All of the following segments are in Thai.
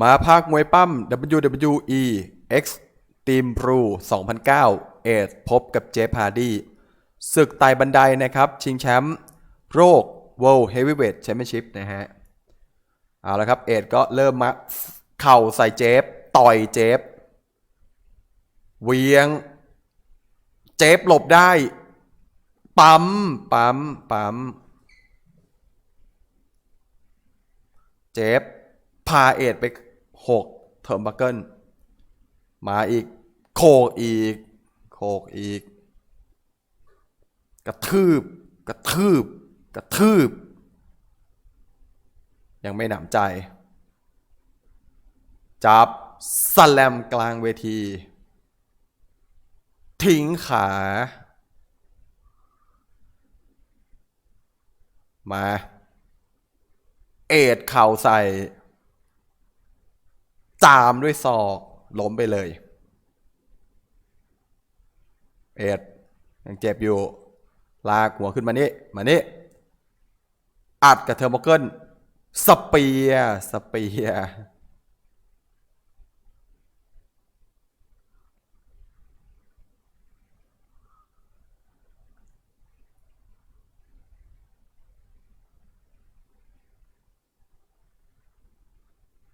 มาภาคมวยปั้ม WWE X Team Pro 2009 เอดพบกับเจฟฮาร์ดีศึกไต่บันไดนะครับ ชิงแชมป์โรค World Heavyweight Championship นะฮะ เอาละครับ เอดก็เริ่มมาเข่าใส่เจฟ ต่อยเจฟ เวียง เจฟหลบได้ ปั๊ม ปั๊ม ปั๊ม เจฟพาเอดไป หกเทอร์มบักเกิลมาอีก โคกอีก โคกอีก กระทืบ กระทืบ กระทืบ ยังไม่หนำใจ จับสแลมกลางเวที ทิ้งขา มา เอ็ดเข่าใส่ จามด้วยศอกล้มไปเลย เอ็ดยังเจ็บอยู่ ลากหัวขึ้นมานี่มานี่อัดกับเทอร์โมเกิลสเปียสเปีย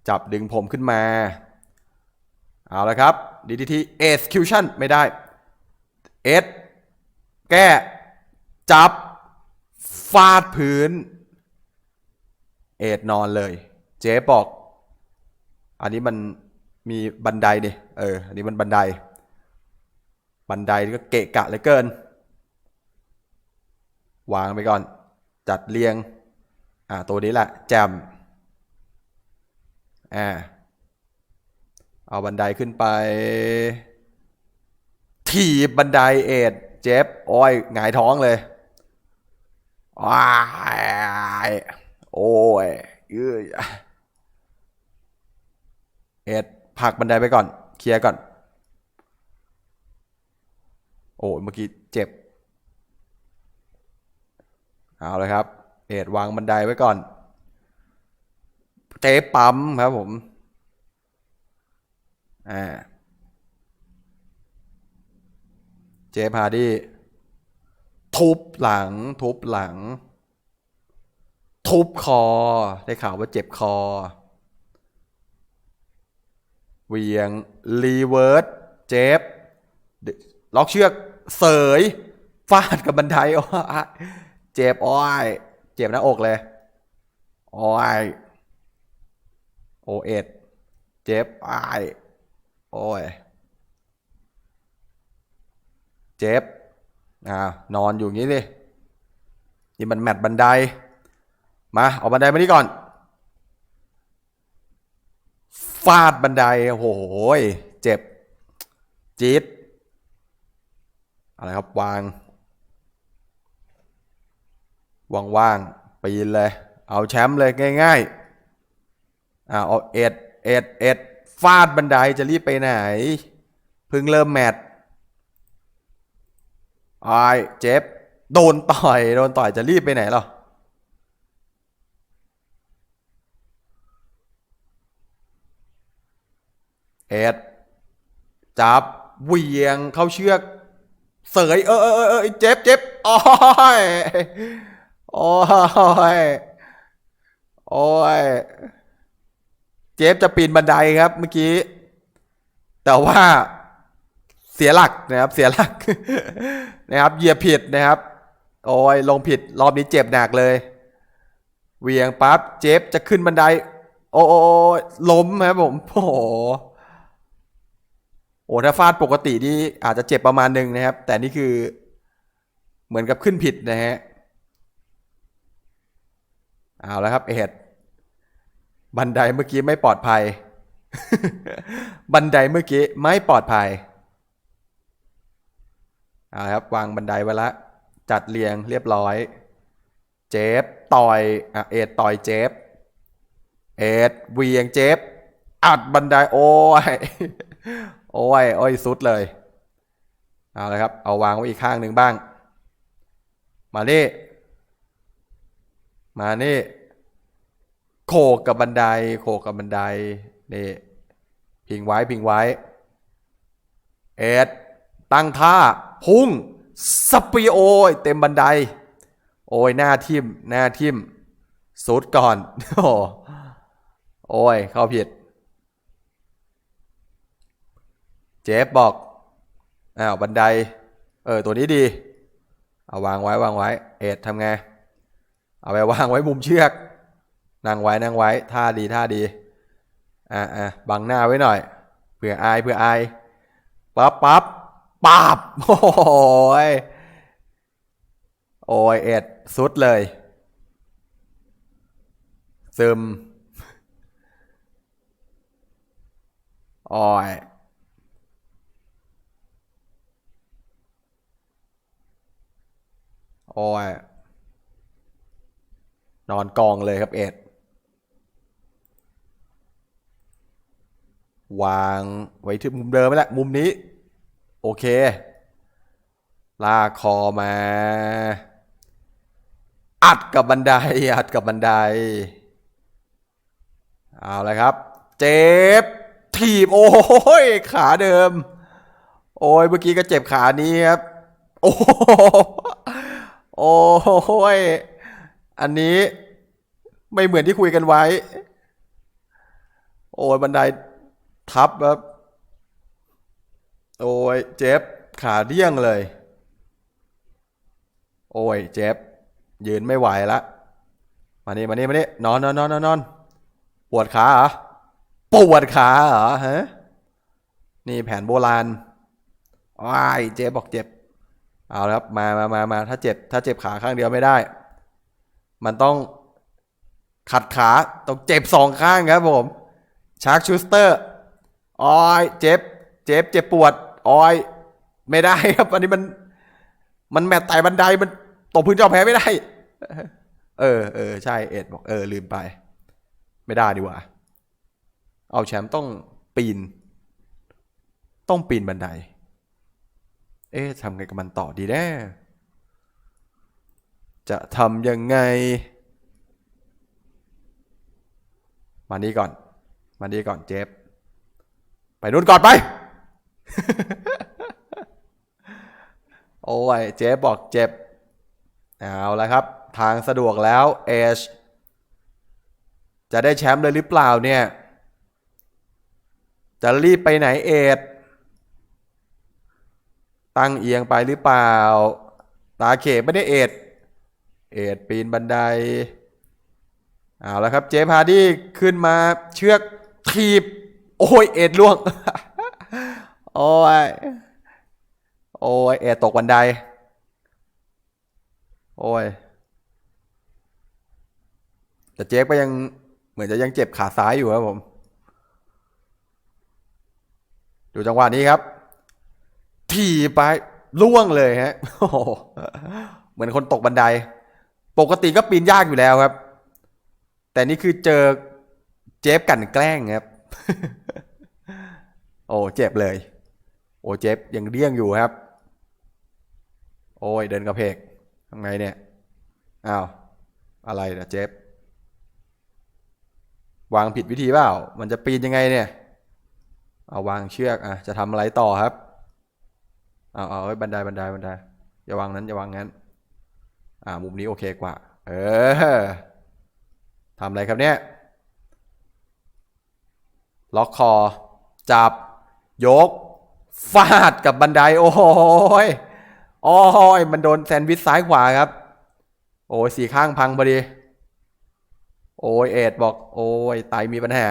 จับดึงผมขึ้นมา เอาละครับ DDT execution ไม่ได้เอสแก้ จับ ฟาดพื้น เอ็ดนอนเลย เจ๊บอก อันนี้มันมีบันไดนี่เออ อันนี้มันบันได บันไดก็เกะกะเหลือเกิน วางไปก่อน จัดเรียง อ่า ตัวนี้แหละ แจม อ่าเอาบันไดขึ้นไป ถีบบันไดเอ็ดเจ็บโอ้ยหงายท้องเลยว้ายโอ้ยเอ้ยเอ็ดผักบันไดไปก่อน เคลียร์ก่อน โอ้ยเมื่อกี้เจ็บ เอาเลยครับ เอ็ดวางบันไดไว้ก่อน เจ๊ปั๊มครับผม อ่า เจฟพาดี้ทุบหลัง ทุบหลัง ทุบคอ ได้ข่าวว่าเจ็บคอ เวียง รีเวิร์ส เจ็บล็อกเชือก เสย ฟาดกับบันไดโอ้ยเจ็บอ้อย เจ็บหน้าอกเลย อ้อย โอเอ็ดเจ็บไอโอ้ยเจ็บอ่านอนอยู่งี้เลยนี่มันแมต์บันได มาเอาบันไดมานี่ก่อน ฟาดบันไดโอ้โหยเจ็บจี๊ดอะไรครับวางว่างๆปีนเลย เอาแชมป์เลยง่าย ๆ อ่าเอาเอ็ดเอ็ดเอ็ดฟาดบันไดจะรีบไปไหน เพิ่งเริ่มแมตช์ไอเจ็บ โดนต่อยโดนต่อยจะรีบไปไหนหรอเอ็ดจับเวียงเข้าเชือกเสยเออเออเออเออเจ็บเจ็บโอ้ยโอ้ยโอ้ย เจ็บจะปีนบันไดครับเมื่อกี้ แต่ว่าเสียหลักนะครับ เสียหลักนะครับเหยียบผิดนะครับ โอ้ยลงผิดรอบนี้เจ็บหนักเลยเหวียงปั๊บเจ็บจะขึ้นบันได โอ้โอ้ล้มครับผมโอ้โหโอ้ถ้าฟาดปกตินี่อาจจะเจ็บประมาณหนึ่งนะครับ แต่นี่คือเหมือนกับขึ้นผิดนะฮะเอาแล้วครับเอ็ด บันไดเมื่อกี้ไม่ปลอดภัย บันไดเมื่อกี้ไม่ปลอดภัยเอาละครับวางบันไดไว้ละจัดเรียงเรียบร้อย เจฟต่อยอเอ็ดต่อยเจฟเอ็ดเวียงเจฟอัดบันไดโอ้ยโอ้ยโอ้ยสุดเลยเอาเลยครับ เอาวางไว้อีกข้างหนึ่งบ้าง มานี่มานี่ โขกกับบันได โขกกับบันไดนี่พิงไว้พิงไว้เอ็ดตั้งท่า พุ่งสปีโอยเต็มบันได โอ้ยหน้าทิมหน้าทิมสุดก่อนโอ้โอ้ย เข้าผิด เจฟบอก อ้าว บันได เออ ตัวนี้ดี เอาวางไว้วางไว้ เอ็ดทำไง เอาไปวางไว้มุมเชือก นั่งไว้นั่งไว้ท่าดีท่าดีอะอะบังหน้าไว้หน่อยเผื่ออายเผื่ออายปั๊บปั๊บปับโอ้ยโอ้ยเอ็ดสุดเลยซึมโอ้ยโอ้ยนอนกองเลยครับเอ็ด วางไว้ที่มุมเดิมไปแล้วมุมนี้ โอเค ลากคอมา อัดกับบันได อัดกับบันได เอาละครับ เจ็บ ถีบ โอ้ย ขาเดิม โอ้ย เมื่อกี้ก็เจ็บขานี้ครับ โอ้โหโอ้ย อันนี้ไม่เหมือนที่คุยกันไว้ โอ้ยบันได ทับครับโอ้ยเจ็บขาเดี้ยงเลย โอ้ยเจ็บยืนไม่ไหวละมานี่มานี่มานี่นอนนอนนอนนอนนอนปวดขาเหรอปวดขาเหรอฮะนี่แผนโบราณว้ายเจ็บบอกเจ็บ เอาละครับมามามามาถ้าเจ็บ ถ้าเจ็บขาข้างเดียวไม่ได้ มันต้องขัดขา ต้องเจ็บสองข้างครับผมชาร์คชูสเตอร์ ออยเจ็บ เจ็บ เจ็บปวดออย ไม่ได้ครับอันนี้มัน มันแมตไต่บันไดมันตกพื้นจอแพ้ไม่ได้ เออเออใช่เอ็ดบอกเออลืมไป ไม่ได้ดีกว่า เอาแชมป์ต้องปีน ต้องปีนบันได เอ๊ะทำไงกับมันต่อดีแน่จะทำยังไง มานี่ก่อน มานี่ก่อนเจฟ ไปนู่นก่อนไป โอ้ยเจฟบอกเจ็บ เอาล้วครับ ทางสะดวกแล้วเอชจะได้แชมป์เลยหรือเปล่าเนี่ย จะรีบไปไหนเอ็ดตั้งเอียงไปหรือเปล่า ตาเขบไม่ได้เอ็ด เอ็ดปีนบันได เอาแล้วครับเจฟฮาร์ดี้ขึ้นมาเชือกถีบ โอ้ย เอ็ดล่วง โอ้ย โอ้ย เอ็ดตกบันได โอ้ย แต่เจฟก็ยังเหมือนจะยังเจ็บขาซ้ายอยู่ครับผม ดูจังหวะนี้ครับถีบไปล่วงเลยฮะโอ้เหมือนคนตกบันได ปกติก็ปีนยากอยู่แล้วครับ แต่นี่คือเจอเจฟกันแกล้งครับ โอ้เจ็บเลย โอ้เจ็บยังเดี้ยงอยู่ครับ โอ้ยเดินกระเพกทำไงเนี่ยอ้าวอะไรนะเจฟวางผิดวิธีเปล่า มันจะปีนยังไงเนี่ย เอาวางเชือกอะจะทำอะไรต่อครับ เอาเอาบันไดบันไดบันไดอย่าวางนั้นอย่าวางงั้น อ่ามุมนี้โอเคกว่า เออทำอะไรครับเนี่ย ล็อกคอ จับ ยกฟาดกับบันไดโอ้ยโอ้ยมันโดนแซนด์วิชซ้ายขวาครับ โอ้ยสี่ข้างพังพอดี โอ้ยเอ็ดบอก โอ้ยไตมีปัญหา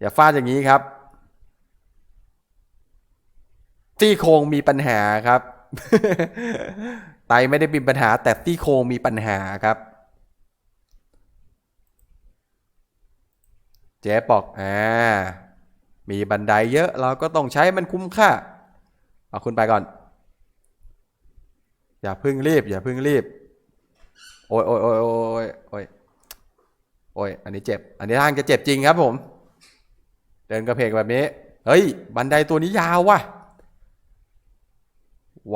อย่าฟาดอย่างนี้ครับซี่โครงมีปัญหาครับ ไตไม่ได้มีปัญหา แต่ซี่โครงมีปัญหาครับ เจ๊บอกอ่ามีบันไดเยอะเราก็ต้องใช้มันคุ้มค่า เอาคุณไปก่อน อย่าพึ่งรีบ อย่าพึ่งรีบ โอ้ยโอ้ยโอ้ยโอ้ยโอ้ยโอ้ยอันนี้เจ็บ อันนี้ทางจะเจ็บจริงครับผม เดินกระเพกแบบนี้ เฮ้ย บันไดตัวนี้ยาวว่ะ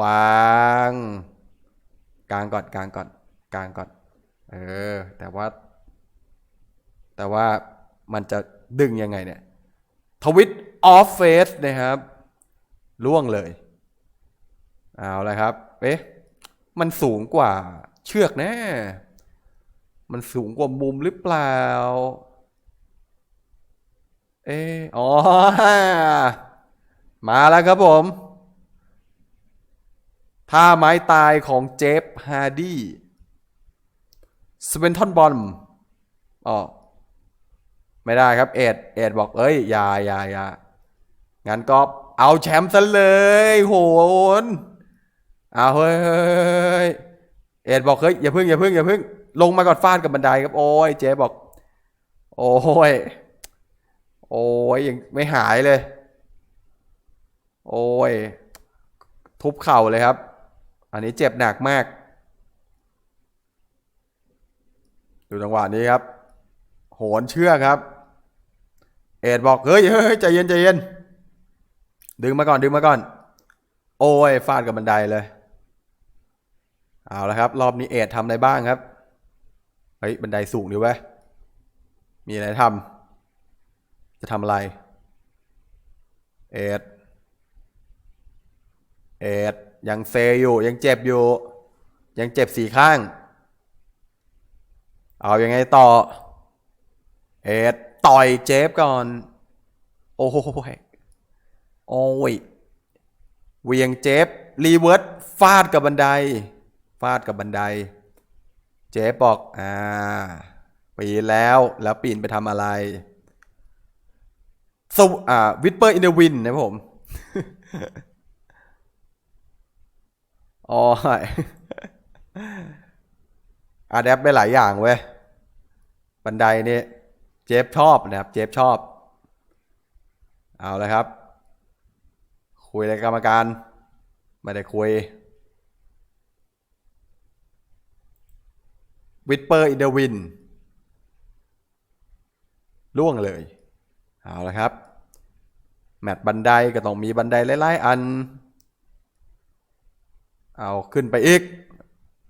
วางกลางก่อนกลางก่อนกลางก่อน เออ แต่ว่า แต่ว่า มันจะดึงยังไงเนี่ยทวิตออฟเฟสนะครับล่วงเลยเอาละครับเอ๊ะมันสูงกว่าเชือกแน่มันสูงกว่ามุมหรือเปล่า เอ๊ะอ๋อ มาแล้วครับผมท่าไม้ตายของเจฟฮาร์ดี้สเวนทอนบอลอ๋อ ไม่ได้ครับ เอ็ดเอ็ดบอกเอ้ยอย่าอย่าอย่างั้นก็เอาแชมป์ซะเลยโหนเอาเฮ้ยเอ็ดบอกเฮ้ยอย่าพึ่งอย่าพึ่งอย่าพึ่งลงมาก่อนฟาดกับบันไดครับโอ้ยเจ๊บอก โอ้ยโอ้ยยังไม่หายเลย โอ้ย ทุบเข่าเลยครับ อันนี้เจ็บหนักมาก ดูจังหวะนี้ครับ โหนเชือกครับ เอ็ดบอกเฮ้ยเฮ้ยใจเย็นใจเย็น ดึงมาก่อนดึงมาก่อน โอ้ยฟาดกับบันไดเลย เอาละครับ รอบนี้เอ็ดทำอะไรบ้างครับ เฮ้ยบันไดสูงดีเว้มีอะไรทำจะทำอะไร เอ็ดเอ็ดยังเซอยู่ยังเจ็บอยู่ ยังเจ็บสี่ข้าง เอาอยังไงต่อ เอ็ด ต่อยเจฟก่อน โอ้ยโอ้ยเวียงเจฟรีเวิร์สฟาดกับบันได ฟาดกับบันได เจฟบอกอ่าปีนแล้วแล้วปีนไปทำอะไรสวอ่าวิปเปอร์อินเดวินนะผมโอ้ยอาแดปได้หลายอย่างเว้ย บันไดนี่ เจฟชอบนะครับ เจฟชอบ เอาเลยครับ คุยอะไรกรรมการ ไม่ได้คุยวิปเปอร์อินเดวินล่วงเลย เอาละครับ แมตช์บันไดก็ต้องมีบันไดหลายๆอัน เอาขึ้นไปอีก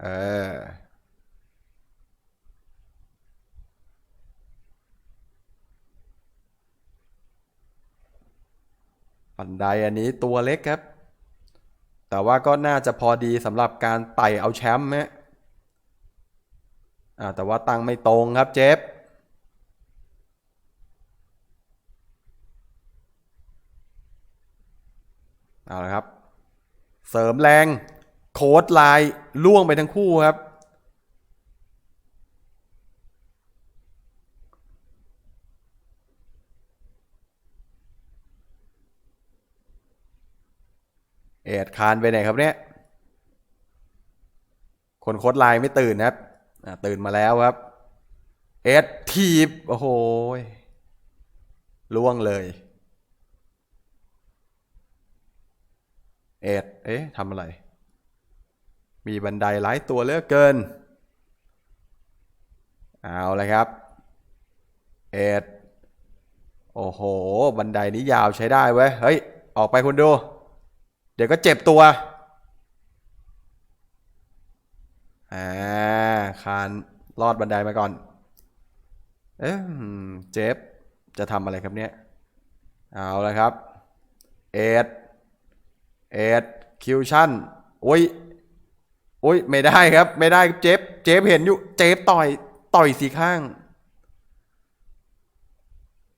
เออ บันไดอันนี้ตัวเล็กครับ แต่ว่าก็น่าจะพอดีสำหรับการไต่เอาแชมป์ฮะอ่าแต่ว่าตั้งไม่ตรงครับเจฟเอาละครับ เสริมแรง โค้ดลน์ล่วงไปทั้งคู่ครับ เอ็ดคานไปไหนครับเนี่ย คนโค้ดไลน์ไม่ตื่นนะครับตื่นมาแล้วครับ เอ็ดทีบ โอ้โหล่วงเลย เอ็ด เอ๊ะทำอะไร มีบันไดหลายตัวเลือกเกิน เอาเลยครับ เอ็ด โอ้โห บันไดนี้ยาวใช้ได้เว้ย เฮ้ย ออกไปคุณดู เดี๋ยวก็เจ็บตัว อ่า คานลอดบันไดมาก่อน เอ๊ะเจฟจะทำอะไรครับเนี่ย เอาลยครับ เอ็ด เอ็ด คิวชั่นโอ้ยโอ้ยไม่ได้ครับ ไม่ได้เจฟเจฟเห็นอยู่ เจฟต่อย ต่อยสีข้าง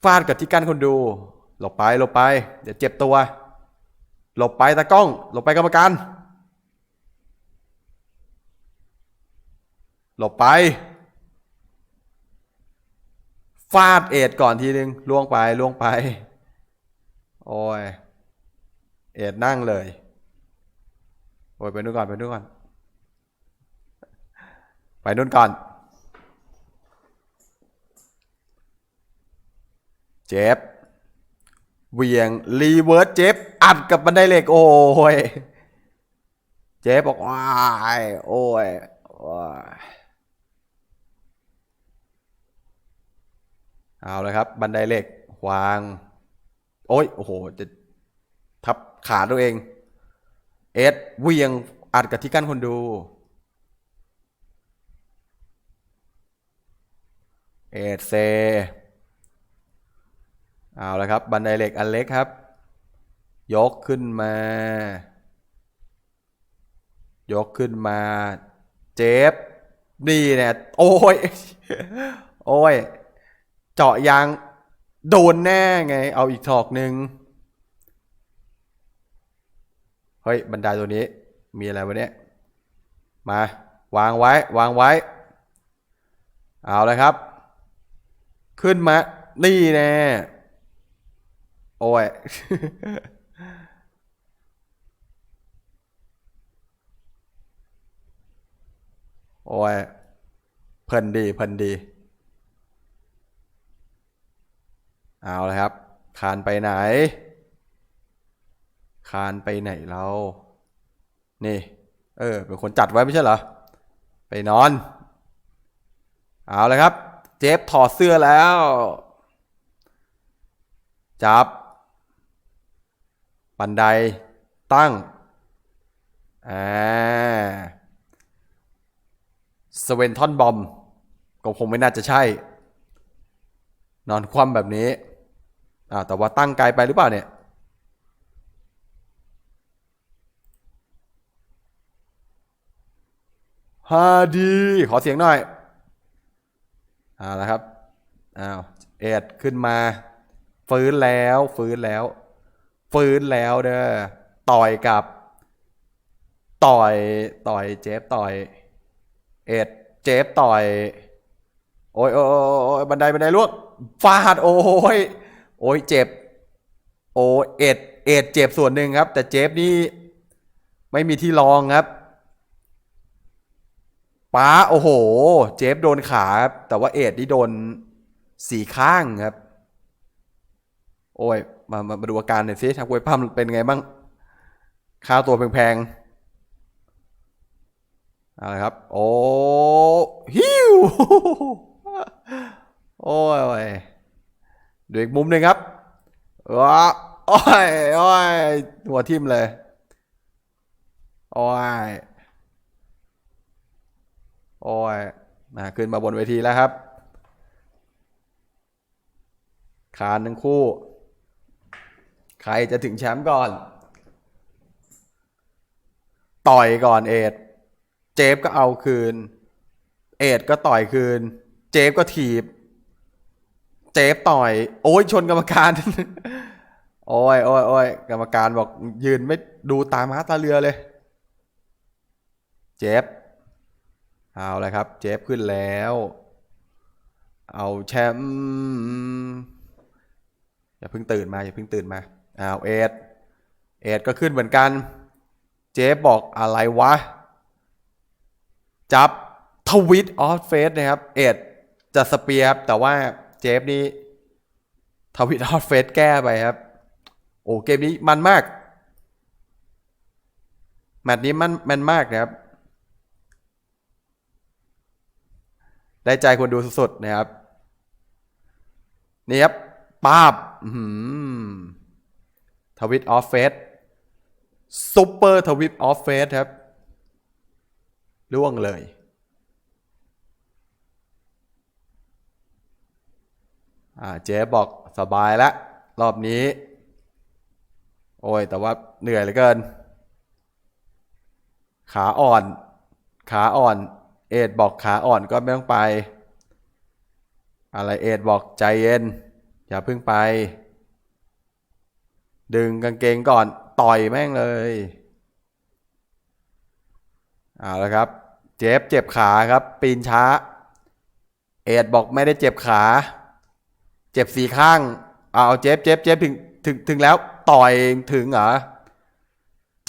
ฟาดกับที่กั้นคนดู หลบไป หลบไป เดี๋ยวเจ็บตัว หลบไปตากล้องหลบไปกรรมการหลบไป ฟาดเอ็ดก่อนทีนึงล่วงไปล่วงไป โอ้ย เอ็ดนั่งเลย โอ้ย ไปนู่นก่อนไปนู่นก่อน ไปนู่นก่อน เจ็บ เวียง รีเวิร์สเจ็บ อัดกับบันไดเหล็ก โอ้ย เจ็บอกว้ายโอ้ยเอาเลยครับ บันไดเหล็ก วาง โอ้ย โอ้โห จะทับขาตัวเอง เอ็ดเวียงอัดกับที่กั้นคนดู เอดเซ เอาละครับ บันไดเหล็กอันเล็กครับ ยกขึ้นมา ยกขึ้นมา เจ็บ นี่เนี่ย โอ้ย โอ้ย เจาะยาง โดนแน่ไง เอาอีกถอกหนึ่งเฮ้ย บันไดตัวนี้ มีอะไรวะเนี่ย มา วางไว้ วางไว้ เอาเลยครับ ขึ้นมา นี่แน่ โอ้ย โอ้ยเพลินดีเพลินดี เอาเลยครับ คานไปไหน คานไปไหนเรา นี่ เออ เป็นคนจัดไว้ไม่ใช่เหรอ ไปนอน เอาเลยครับ เจฟถอดเสื้อแล้ว จับ บันไดตั้ง อ่า สเวนทอนบอม ก็คงไม่น่าจะใช่ นอนคว่ำแบบนี้อ่าแต่ว่าตั้งไกลไปหรือเปล่าเนี่ยฮาดี ขอเสียงหน่อยเอาละครับอ้าวเอ็ดขึ้นมา ฟื้นแล้วฟื้นแล้ว ฟื้นแล้วเด้อต่อยกับ ต่อยต่อยเจฟต่อย เอ็ดเจฟต่อย โอ้ยโอ้ยบันไดบันไดลวกฟาดโอ้ยโอ้ยเจ็บ โอ้เอ็ดเอ็ดเจ็บส่วนหนึ่งครับ แต่เจฟนี่ไม่มีที่รองครับป้าโอ้โห เจฟโดนขาครับแต่ว่าเอ็ดนี่โดนสีข้างครับ โอ้ยมามามาดูอาการหน่อยสิทางกวยปั้มเป็นไงบ้างค่าตัวแพงๆ เอาละครับ โอ้ฮิวโอ้ยโอ้ยดูอีกมุมหนึ่งครับว้าโอ้ยโอ้ยหัวทิ่มเลย โอ้ย โอ้ยมาขึ้นมาบนเวทีแล้วครับ คานทั้งคู่ ใครจะถึงแชมป์ก่อน ต่อยก่อนเอ็ด เจฟก็เอาคืน เอ็ดก็ต่อยคืน เจฟก็ถีบ เจฟต่อย โอ้ยชนกรรมการ โอ้ยโอ้ยโอ้ยกรรมการบอกยืนไม่ดูตามาตาเรือเลย เจฟเอาเลยครับ เจฟขึ้นแล้ว เอาแชมป์อย่าเพิ่งตื่นมาอย่าเพิ่งตื่นมาอ้าวเอ็ดเอ็ดก็ขึ้นเหมือนกัน เจฟบอกอะไรวะ จับทวิตออฟเฟสนะครับ เอ็ดจะสเปียร์ครับ แต่ว่าเจฟนี่ทวิตออฟเฟสแก้ไปครับ โอ้เกมนี้มันมาก แมตช์นี้มันมันมากนะครับ ได้ใจคนดูสุดๆนะครับ นี่ครับปาบทวิตออฟเฟสซูเปอร์ทวิตออฟเฟสครับ ล่วงเลย เจ๊บอกสบายแล้วรอบนี้ โอ้ย แต่ว่าเหนื่อยเหลือเกิน ขาอ่อน ขาอ่อน เอ็ดบอกขาอ่อนก็ไม่ต้องไป อะไรเอ็ดบอกใจเย็น อย่าเพิ่งไป ดึงกางเกงก่อนต่อยแม่งเลย เอาละครับ เจ็บเจ็บขาครับ ปีนช้า เอ็ดบอกไม่ได้เจ็บขา เจ็บสีข้าง เอาเจ็บเจ็บเจ็บถึงถึงถึงแล้วต่อยถึงเหรอ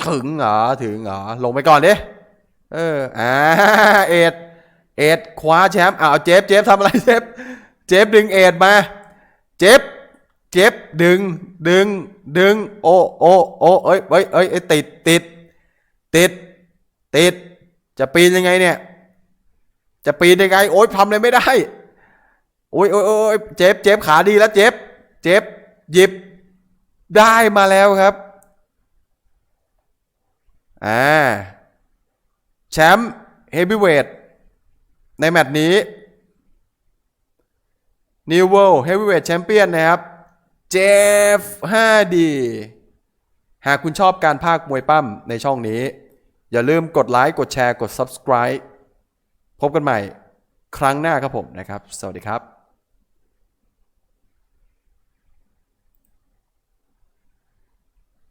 ถึงเหรอถึงเหรอลงไปก่อนดิเอออ่าเอ็ดเอ็ดคว้าแชมป์เอาเจฟเจฟทำอะไรเจฟเจฟดึงเอ็ดมา เจฟเจฟดึง ดึง ดึง โอโอโอเอ้ยเอ้ยเอ้ยติดติดติดติด จะปีนยังไงเนี่ย จะปีนยังไง โอ๊ยทำอะไรไม่ได้ โอ้ยโอ้ยโอ้ยเจฟเจฟขาดีแล้วเจฟเจฟหยิบ ได้มาแล้วครับ อ่า แชมป์เฮฟวีเวทในแมตช์นี้ New World Heavyweight Champion นะครับ เจฟ 5D หากคุณชอบการพากมวยปั้มในช่องนี้ อย่าลืมกดไลค์กดแชร์กด Subscribe พบกันใหม่ครั้งหน้าครับผมนะครับ สวัสดีครับ